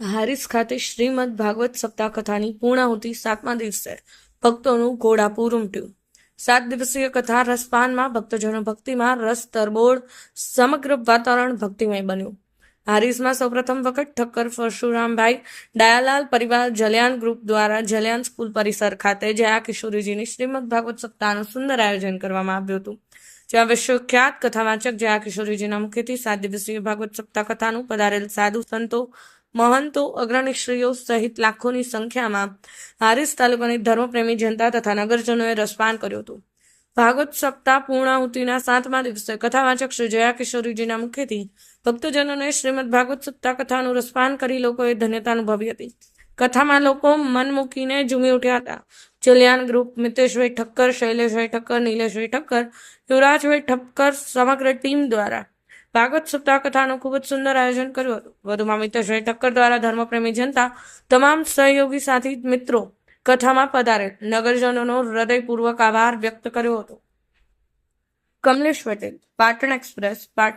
હારીસ ખાતે શ્રીમદ ભાગવત સપ્તાહ કથાની પૂર્ણાહુતિ સાતમા દિવસે ભક્તોનું ઘોડાપુર ઉમટ્યું. સાત દિવસીય કથા રસપાનમાં ભક્તજનો ભક્તિમાં રસ, તરબોળ, સમગ્ર વાતાવરણ ભક્તિમય બન્યું. હારીસમાં સૌપ્રથમ વખત ઠક્કર પરશુરામભાઈ દયાલાલ પરિવાર જલિયાન ગ્રુપ દ્વારા જલિયાન સ્કૂલ પરિસર ખાતે જયા કિશોરીજીની શ્રીમદ ભાગવત સપ્તાહનું સુંદર આયોજન કરવામાં આવ્યું હતું. જ્યાં વિશ્વખ્યાત કથાવાચક જયા કિશોરીજીના મુખેથી સાત દિવસીય ભાગવત સપ્તાહ કથાનું પધારેલ સાધુ સંતો મહંતો અગ્રણીશ્રીઓ સહિત લાખોની સંખ્યામાં હારીસ તાલુકાની ધર્મપ્રેમી જનતા તથા નગરજનોએ રસપાન કર્યું હતું. ભાગવત સપ્તાહ પૂર્ણાહુતિના સાતમા દિવસે કથાવાચક શ્રી જયા કિશોરીજીના મુખેથી ભક્તજનોને શ્રીમદ ભાગવત સપ્તાહ કથાનું રસપાન કરી લોકોએ ધન્યતા અનુભવી હતી. કથામાં લોકો મન મૂકીને ઝૂમી ઉઠ્યા હતા. ચલિયાન ગ્રુપ મિતેશભાઈ ઠક્કર, શૈલેષભાઈ ઠક્કર, નીલેશભાઈ ઠક્કર, યુવરાજભાઈ ઠક્કર સમગ્ર ટીમ દ્વારા ભાગવત સપ્તાહ કથાનું ખૂબ જ સુંદર આયોજન કર્યું હતું. વધુમાં મિતેશભાઈ ઠક્કર દ્વારા ધર્મપ્રેમી જનતા, તમામ સહયોગી સાથી મિત્રો કથામાં પધારે નગરજનોનો હૃદયપૂર્વક આભાર વ્યક્ત કર્યો હતો. કમલેશ પટેલ, પાટણ એક્સપ્રેસ પાટણ